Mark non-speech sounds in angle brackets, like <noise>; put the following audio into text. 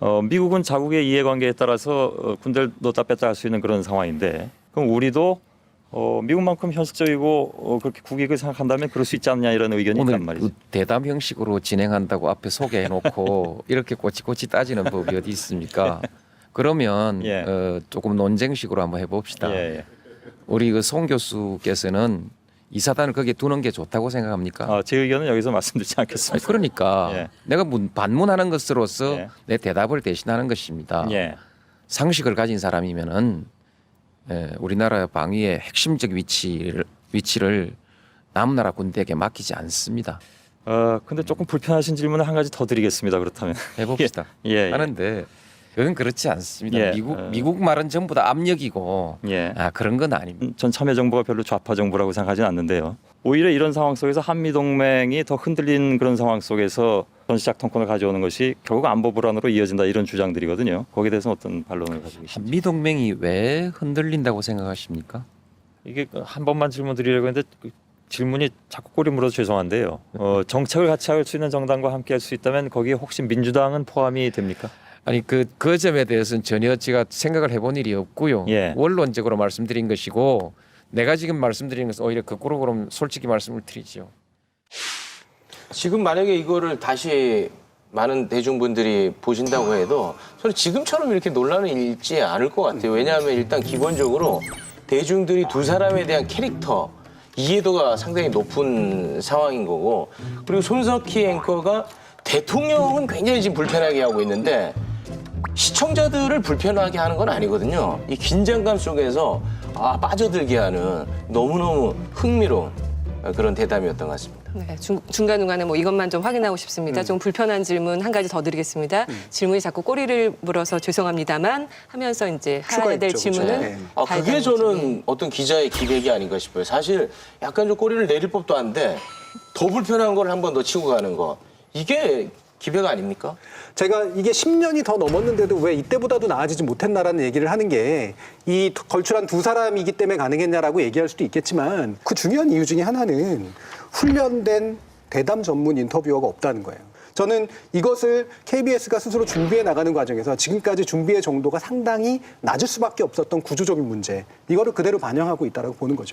어, 미국은 자국의 이해관계에 따라서 어, 군대를 넣다 뺐다 할 수 있는 그런 상황인데 그럼 우리도 어, 미국만큼 현실적이고 어, 그렇게 국익을 생각한다면 그럴 수 있지 않냐 이런 의견이 오늘 있단 말이죠. 그 대담 형식으로 진행한다고 앞에 소개해놓고 <laughs> 이렇게 꼬치꼬치 따지는 법이 어디 있습니까? 그러면 예. 어, 조금 논쟁식으로 한번 해봅시다. 예, 예. 우리 그 송 교수께서는 이 사단을 거기에 두는 게 좋다고 생각합니까? 아, 제 의견은 여기서 말씀드리지 아니, 않겠습니다. 그러니까 예. 내가 문- 반문하는 것으로서 예. 내 대답을 대신하는 것입니다. 예. 상식을 가진 사람이면은 예, 우리나라 방위의 핵심적 위치를 위치를 남나라 군대에게 맡기지 않습니다. 어, 근데 조금 불편하신 질문을 한 가지 더 드리겠습니다. 그렇다면. 해봅시다. <laughs> 예, 예. 하는데 그건 그렇지 않습니다. 예, 미국 어. 미국 말은 전부 다 압력이고 예. 아 그런 건 아닙니다. 음, 전 참여 정부가 별로 좌파 정부라고 생각하지는 않는데요. 오히려 이런 상황 속에서 한미 동맹이 더 흔들린 그런 상황 속에서 전시작 통권을 가져오는 것이 결국 안보 불안으로 이어진다 이런 주장들이거든요. 거기에 대해서 어떤 반론을 가지고 계십니까? 한미 동맹이 왜 흔들린다고 생각하십니까? 이게 한 번만 질문 드리려고 했는데 그 질문이 자꾸 꼬리 물어서 죄송한데요. 어, 정책을 같이 할 수 있는 정당과 함께 할 수 있다면 거기에 혹시 민주당은 포함이 됩니까? 아니 그, 그 점에 대해서는 전혀 제가 생각을 해본 일이 없고요. 예. 원론적으로 말씀드린 것이고 내가 지금 말씀드리는 것은 오히려 거꾸로 그럼 솔직히 말씀을 드리죠. 지금 만약에 이거를 다시 많은 대중분들이 보신다고 해도 저는 지금처럼 이렇게 논란을 일지 않을 것 같아요. 왜냐하면 일단 기본적으로 대중들이 두 사람에 대한 캐릭터 이해도가 상당히 높은 상황인 거고 그리고 손석희 앵커가 대통령은 굉장히 지금 불편하게 하고 있는데 시청자들을 불편하게 하는 건 아니거든요. 이 긴장감 속에서 아 빠져들게 하는 너무너무 흥미로운 그런 대담이었던 것 같습니다. 네, 중, 중간중간에 뭐 이것만 좀 확인하고 싶습니다. 좀 불편한 질문 한 가지 더 드리겠습니다. 질문이 자꾸 꼬리를 물어서 죄송합니다만 하면서 이제 추가 해야 될 있죠, 질문은 그렇죠. 네. 아, 다 그게 되는 거죠. 저는 어떤 기자의 기백이 아닌가 싶어요. 사실 약간 좀 꼬리를 내릴 법도 한데 더 불편한 걸 한 번 더 치고 가는 거. 이게 기백 아닙니까? 제가 이게 10년이 더 넘었는데도 왜 이때보다도 나아지지 못했나라는 얘기를 하는 게 이 걸출한 두 사람이기 때문에 가능했냐라고 얘기할 수도 있겠지만 그 중요한 이유 중에 하나는 훈련된 대담 전문 인터뷰어가 없다는 거예요. 저는 이것을 KBS가 스스로 준비해 나가는 과정에서 지금까지 준비의 정도가 상당히 낮을 수밖에 없었던 구조적인 문제 이거를 그대로 반영하고 있다고 보는 거죠.